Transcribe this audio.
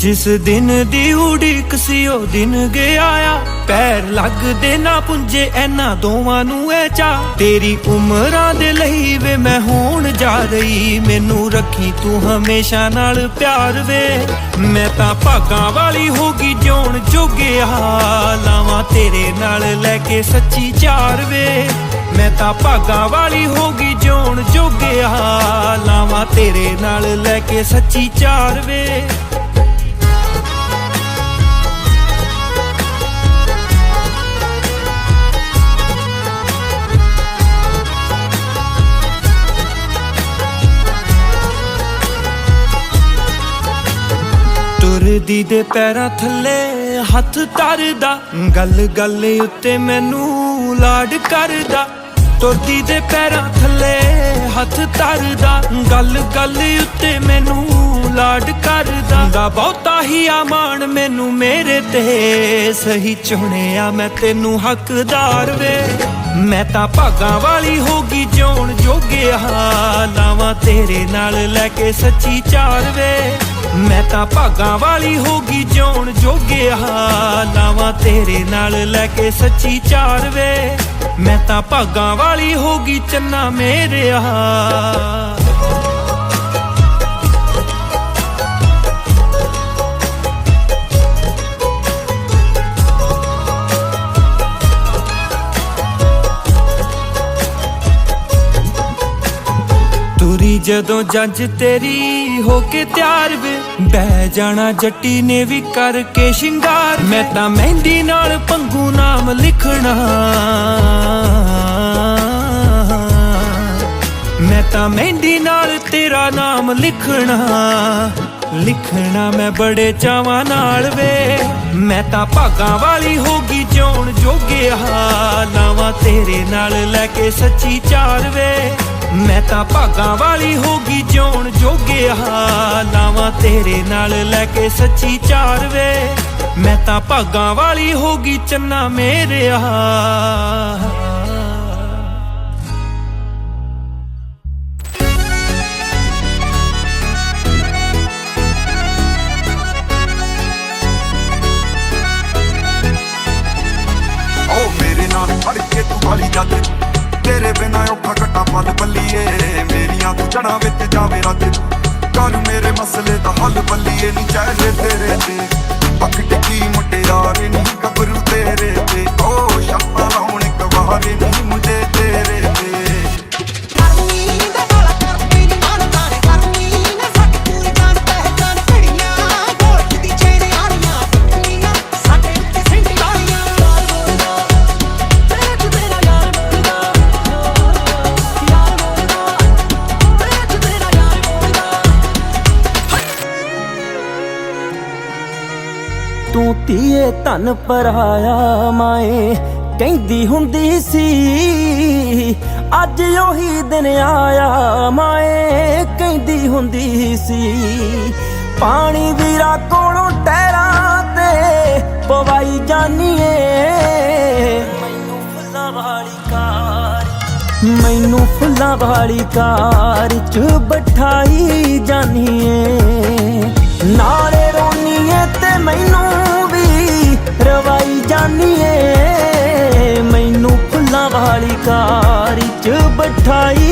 ਜਿਸ ਦਿਨ ਦੀ ਉਡੀਕ ਸੀ, ਉਹ ਦਿਨ ਗਿਆ ਆ। ਪੈਰ ਲੱਗਦੇ ਨਾ ਪੁੰਜੇ ਐਨਾ ਦੋਵਾਂ ਨੂੰ ਐ ਚਾ ਤੇਰੀ ਉਮਰਾਂ ਦੇ ਲਈ ਵੇ, ਮੈਂ ਹੋਣ ਜਾ ਰਹੀ। ਮੈਨੂੰ ਰੱਖੀ ਤੂੰ ਹਮੇਸ਼ਾ ਨਾਲ ਪਿਆਰ ਵੇ। ਮੈਂ ਤਾਂ ਭਾਗਾਂ ਵਾਲੀ ਹੋ ਗਈ, ਜਿਉਣ ਜੋਗਿਆ ਲਾਵਾਂ ਤੇਰੇ ਨਾਲ ਲੈ ਕੇ ਸੱਚੀ ਚਾਰ ਵੇ। ਮੈਂ ਤਾਂ ਭਾਗਾਂ ਵਾਲੀ ਹੋ ਗਈ, ਜਿਉਣ ਜੋਗਿਆ ਲਾਵਾਂ ਤੇਰੇ ਨਾਲ ਲੈ ਕੇ ਸੱਚੀ ਚਾਰ ਵੇ। ਤੁਰਦੀ ਦੇ ਪੈਰਾਂ ਥੱਲੇ ਹੱਥ ਧਰਦਾ, ਗੱਲ ਗੱਲ ਉੱਤੇ ਮੈਨੂੰ ਲਾਡ ਕਰਦਾ। ਤੁਰਦੀ ਦੇ ਪੈਰਾਂ ਥੱਲੇ ਹੱਥ ਧਰਦਾ, ਗੱਲ ਗੱਲ ਉੱਤੇ ਮੈਨੂੰ ਲਾਡ ਕਰਦਾ। ਦਾ ਬਹੁਤਾ ਹੀ ਆਮਾਨ ਮੈਨੂੰ ਮੇਰੇ ਤੇ, ਸਹੀ ਚੁਣਿਆ ਮੈਂ ਤੈਨੂੰ ਹੱਕਦਾਰ ਵੇ। ਮੈਂ ਤਾਂ ਭਾਗਾਂ ਵਾਲੀ ਹੋ ਗਈ ਜਿਉਣ ਜੋਗਿਆ ਲਾਵਾਂ ਤੇਰੇ ਨਾਲ ਲੈ ਕੇ ਸੱਚੀ ਚਾਰ ਵੇ। ਮੈਂ ਤਾਂ ਭਾਗਾਂ ਵਾਲੀ ਹੋ ਹੋਗੀ ਜਿਉਣ ਜੋਗਿਆ ਲਾਵਾਂ ਤੇਰੇ ਨਾਲ ਲੈ ਕੇ ਸੱਚੀ ਚਾਰ ਵੇ। ਮੈਂ ਤਾਂ ਭਾਗਾਂ ਵਾਲੀ ਹੋ ਗਈ ਚੰਨਾ ਮੇਰਿਆ ਤੁਰੀ ਜਦੋਂ ਜੱਜ ਤੇਰੀ ਹੋ ਕੇ ਤਿਆਰ ਵੇ। ਬਹਿ ਜਾਣਾ ਜੱਟੀ ਨੇ ਵੀ ਕਰਕੇ ਸ਼ਿੰਗਾਰ। ਮੈਂ ਤਾਂ ਮਹਿੰਦੀ ਨਾਲ ਪੰਗੂ ਨਾਮ ਲਿਖਣਾ। ਮੈਂ ਤਾਂ ਮਹਿੰਦੀ ਨਾਲ ਤੇਰਾ ਨਾਮ ਲਿਖਣਾ। ਲਿਖਣਾ ਮੈਂ ਬੜੇ ਚਾਵਾਂ ਨਾਲ ਵੇ। ਮੈਂ ਤਾਂ ਭਾਗਾਂ ਵਾਲੀ ਹੋਗੀ ਜਿਉਣ ਜੋਗਿਆ ਲਾਵਾਂ ਤੇਰੇ ਨਾਲ ਲੈ ਕੇ ਸੱਚੀ ਚਾਰ ਵੇ। ਮੈਂ ਤਾਂ ਭਾਗਾਂ ਵਾਲੀ ਹੋਗੀ ਜਿਉਣ ਜੋਗਿਆ ਲਾਵਾਂ ਤੇਰੇ ਨਾਲ ਲੈ ਕੇ ਸੱਚੀ ਚਾਰ ਵੇ। ਮੈਂ ਤਾਂ ਭਾਗਾਂ ਵਾਲੀ ਹੋਗੀ ਚੰਨਾ ਮੇਰਿਆ ਓ ਮੇਰੇ ਨਾਲ ਫੜ ਕੇ ਤੂੰ ਵਾਲੀ ਜੱਜ ਤੇਰੇ ਬਿਨਾ ਔਖਾ ਘਟਾ ਪਲ ਬੱਲੀਏ। ਮੇਰੀਆਂ ਤੂੰ ਜੜਾਂ ਵਿੱਚ ਜਾਵੇ ਰੱਜ। ਕਰ ਮੇਰੇ ਮਸਲੇ ਦਾ ਹੱਲ ਬੱਲੀਏ ਨਹੀਂ ਚਾਹੇ ਤੇਰੇ ਤੇ। ਤੂੰ ਧੀਏ ਧਨ ਪਰਾਇਆ ਮਾਏ, ਕਹਿੰਦੀ ਹੁੰਦੀ ਸੀ, ਅੱਜ ਉਹੀ ਦਿਨ ਆਇਆ ਮਾਏ, ਕਹਿੰਦੀ ਹੁੰਦੀ ਸੀ, ਪਾਣੀ ਵੀਰਾ ਕੋਲੋਂ ਟਹਿਰਾਂ ਤੇ ਪਵਾਈ ਜਾਨੀਏ। ਮੈਨੂੰ ਫੁੱਲਾਂ ਵਾਲੀ ਕਾਰ, ਮੈਨੂੰ ਫੁੱਲਾਂ ਵਾਲੀ ਕਾਰ ਚ ਬਿਠਾਈ ਜਾਨੀਏ। ਨਾਲੇ ਤੇ ਮੈਨੂੰ ਵੀ ਰਵਾਈ ਜਾਨੀਏ। ਮੈਨੂੰ ਫੁੱਲਾਂ ਵਾਲੀ ਕਾਰ ਚ ਬਿਠਾਈ